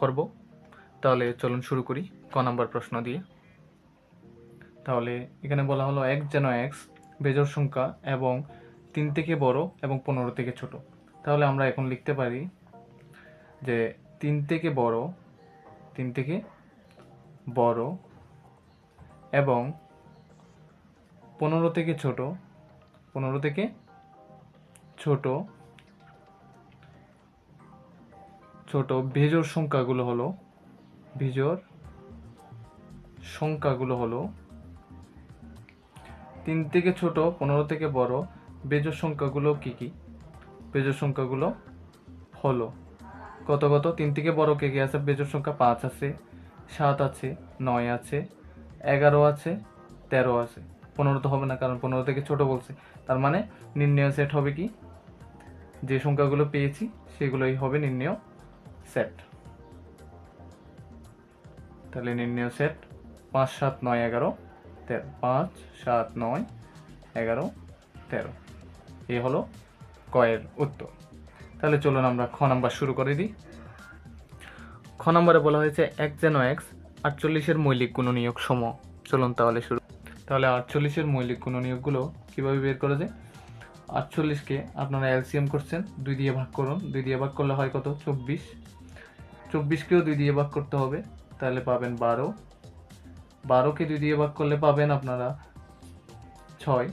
করব। তাহলে চলুন শুরু করি ক নাম্বার প্রশ্ন দিয়ে। তাহলে এখানে বলা হলো এক যেন এক্স বেজর সংখ্যা এবং তিন থেকে বড় এবং পনেরো থেকে ছোট। তাহলে আমরা এখন লিখতে পারি যে তিন থেকে বড়, তিন থেকে বড় এবং পনেরো থেকে ছোট, পনেরো থেকে ছোট ছোট বেজোড় সংখ্যাগুলো হলো বিজোড় সংখ্যাগুলো হলো তিন থেকে ছোট, পনেরো থেকে বড় বেজোড় সংখ্যাগুলো কি কি? বেজোড় সংখ্যাগুলো হলো, কত কত? তিন থেকে বড় কে কে আছে? বেজোড় সংখ্যা পাঁচ আছে, সাত আছে, নয় আছে, এগারো আছে, তেরো আছে। পনেরো তো হবে না, কারণ পনেরো থেকে ছোট বলছে। তার মানে নির্ণয় সেট হবে কি? যে সংখ্যাগুলো পেয়েছি, সেগুলোই হবে নির্ণয় সেট। তাহলে নির্ণয় সেট পাঁচ, সাত, নয়, এগারো, তেরো। পাঁচ, সাত, নয়, এগারো, তেরো। এ হলো কয়ের উত্তর। তাহলে চলুন আমরা খ নাম্বার শুরু করে দিই। খ নাম্বারে বলা হয়েছে এক যেন এক্স আটচল্লিশের মৌলিক গুণনীয়ক সম। চলুন তাহলে শুরু। তাহলে আটচল্লিশের মৌলিক গুণনীয়কগুলো কীভাবে বের করা যায়? আটচল্লিশকে আপনারা এলসিএম করছেন, দুই দিয়ে ভাগ করুন। দুই দিয়ে ভাগ করলে হয় কত? চব্বিশ। চব্বিশকেও দুই দিয়ে ভাগ করতে হবে, তাহলে পাবেন বারো। বারোকে দুই দিয়ে ভাগ করলে পাবেন আপনারা ছয়।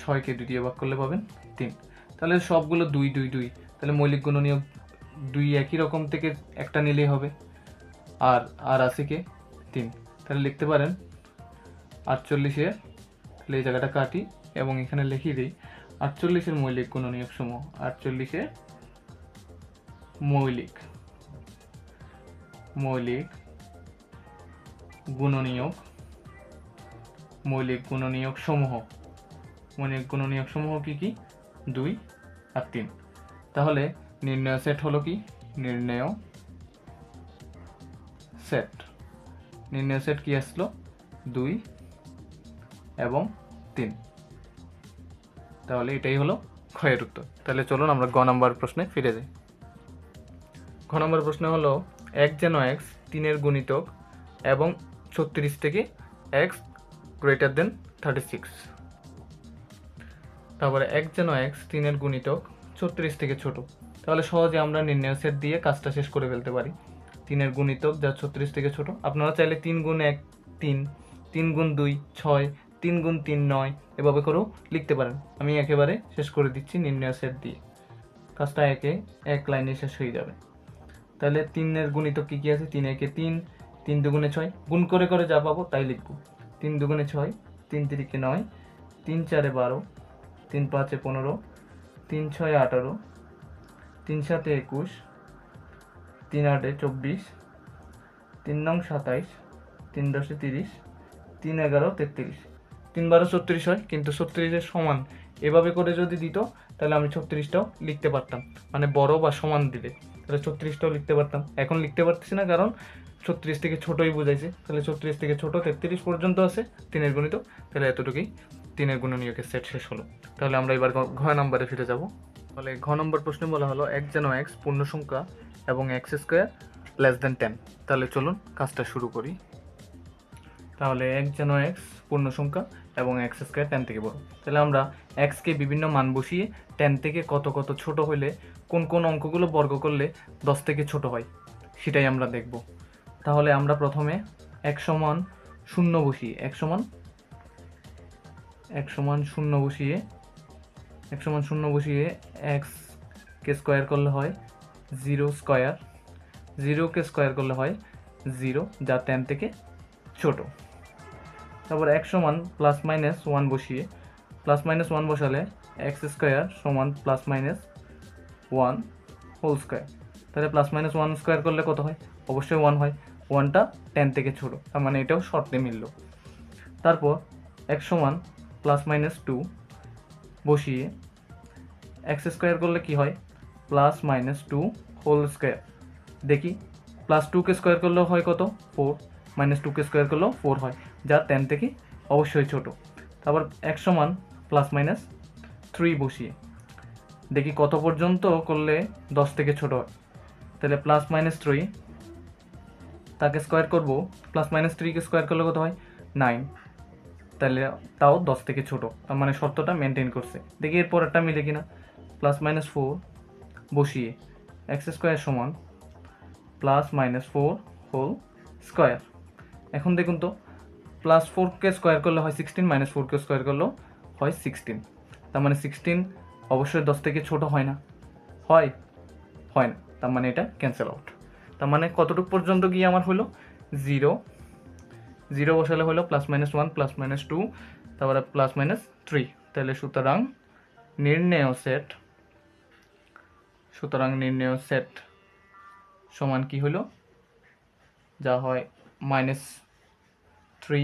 ছয়কে দুই দিয়ে ভাগ করলে পাবেন তিন। তাহলে সবগুলো দুই দুই দুই। তাহলে মৌলিক গুণনীয়ক দুই একই রকম থেকে একটা নিলেই হবে। আর আর আছে কে তিন। তাহলে লিখতে পারেন আটচল্লিশের তাহলে এই জায়গাটা কাটি এবং এখানে লিখিয়ে দিই, আটচল্লিশের মৌলিক গুণনীয়ক সমূহ আটচল্লিশের মৌলিক। মৌলিক গুণনীয়ক মৌলিক গুণনীয়ক সমূহ। মৌলিক গুণনীয়ক সমূহ কি কি? দুই আর তিন। তাহলে নির্ণয় সেট হলো কি? নির্ণয় সেট নির্ণয় সেট কি আসলো? দুই এবং তিন। তাহলে এটাই হলো ক্ষয়ের উত্তর। তাহলে চলুন আমরা গ নাম্বার প্রশ্নে ফিরে যাই। ঘ নম্বর প্রশ্ন হলো, এক যেন এক্স তিনের গুণিতক এবং ছত্রিশ থেকে x greater than thirty six তারপরে এক যেন এক্স তিনের গুণিতক ছত্রিশ থেকে ছোট। তাহলে সহজে আমরা নির্ণয় সেট দিয়ে কাজটা শেষ করে ফেলতে পারি। তিনের গুণিতক যা ছত্রিশ থেকে ছোট। আপনারা চাইলে তিন গুণ এক, তিন তিন গুণ দুই, ছয়, তিন গুণ তিন, নয়, এভাবে করেও লিখতে পারেন। আমি একেবারে শেষ করে দিচ্ছি নির্ণয় সেট দিয়ে। কাজটা একে, এক লাইনে শেষ হয়ে যাবে। তাহলে তিনের গুণিতক কী কী আছে? তিন একে তিন তিন দুগুণে ছয়। গুণ করে করে যা পাবো তাই লিখব। তিন দুগুণে ছয়, তিন তিরিকে নয়, তিন চারে বারো, তিন পাঁচে পনেরো, তিন ছয় আঠারো, তিন সাতে একুশ, তিন আটে চব্বিশ, তিন নং সাতাইশ, তিন দশে তিরিশ, তিন এগারো তেত্রিশ। তিন বারো ছত্রিশ হয়, কিন্তু ছত্রিশের সমান এভাবে করে যদি দিত, তাহলে আমি ছত্রিশটাও লিখতে পারতাম। মানে বড় বা সমান দিলে। তাহলে ছত্রিশটাও লিখতে পারতাম। এখন লিখতে পারতেছি না কারণ ছত্রিশ থেকে ছোটোই বুঝাইছে। তাহলে ছত্রিশ থেকে ছোটো তেত্রিশ পর্যন্ত আছে তিনের গণিত। তাহলে এতটুকুই তিনের গুণনীয়কের সেট শেষ হলো। তাহলে আমরা এবার ঘ- নম্বরে ফিরে যাব। তাহলে ঘ নম্বর প্রশ্নে বলা হলো এক যেন এক্স পূর্ণ সংখ্যা এবং x square less than ten তাহলে চলুন কাজটা শুরু করি। তাহলে এক যেন এক্স পূর্ণ সংখ্যা এবং এক্স স্কোয়ার টেন থেকে বড়। তাহলে আমরা এক্সকে বিভিন্ন মান বসিয়ে টেন থেকে কত কত ছোট হলে কোন কোন অঙ্কগুলো বর্গ করলে দশ থেকে ছোট হয়, সেটাই আমরা দেখব। তাহলে আমরা প্রথমে এক সমান শূন্য বসিয়ে, এক সমান এক সমান শূন্য বসিয়ে, এক সমান শূন্য বসিয়ে এক্স কে স্কোয়ার করলে হয় জিরো স্কোয়ার জিরোকে স্কোয়ার করলে হয় জিরো, যা টেন থেকে ছোট। তারপর এক সমান প্লাস মাইনাস ওয়ান বসিয়ে প্লাস মাইনাস ওয়ান বসালে এক্স স্কোয়ার সমান plus minus one whole square তাহলে প্লাস মাইনাস ওয়ান স্কোয়ার করলে কত হয়? অবশ্যই ওয়ান হয়। ওয়ানটা টেন থেকে ছোটো। তার মানে এটাও শর্তে মিলল। তারপর এক সমান প্লাস মাইনাস টু বসিয়ে এক্স স্কোয়ার করলে কি হয়? Plus minus two whole square দেখি প্লাস টুকে স্কোয়ার করলেও হয় কত? ফোর মাইনাস টুকে স্কোয়ার করলেও ফোর হয়। যা টেন থেকে অবশ্যই ছোট। তারপর এক সমান প্লাস মাইনাস থ্রি বসিয়ে দেখি কত পর্যন্ত করলে দশ থেকে ছোট হয়। তাহলে প্লাস মাইনাস থ্রি তাকে স্কোয়ার করব। প্লাস মাইনাস থ্রিকে স্কোয়ার করলে কত হয়? নাইন তাহলে তাও দশ থেকে ছোট। তার মানে শর্তটা মেনটেন করছে। দেখি এর পরেরটা মিলে কিনা। প্লাস মাইনাস ফোর বসিয়ে এক্স স্কোয়ার সমান plus minus four whole square এখন দেখুন তো প্লাস ফোরকে স্কোয়ার করলে হয় সিক্সটিন মাইনাস ফোরকে স্কোয়ার করলেও হয় সিক্সটিন তার মানে সিক্সটিন অবশ্যই দশ থেকে ছোট হয় না। হয় হয় না। তার মানে এটা ক্যান্সেল আউট তার মানে কতটুকু পর্যন্ত গিয়ে আমার হলো? জিরো জিরো বসালে হলো plus minus one plus minus two তারপরে প্লাস মাইনাস থ্রি তাহলে সুতরাং নির্ণেয় সেট সুতরাং নির্ণেয় সেট সমান কি হলো? যা হয় minus three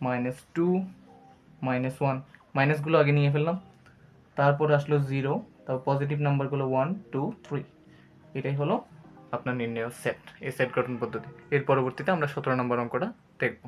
minus two minus one মাইনাসগুলো আগে নিয়ে ফেললাম। তারপর আসলো জিরো তারপর পজিটিভ নাম্বারগুলো ওয়ান টু থ্রি এটাই হলো আপনার নির্ণয় সেট এই সেট গঠন পদ্ধতি। এর পরবর্তীতে আমরা সতেরো নম্বর অঙ্কটা দেখব।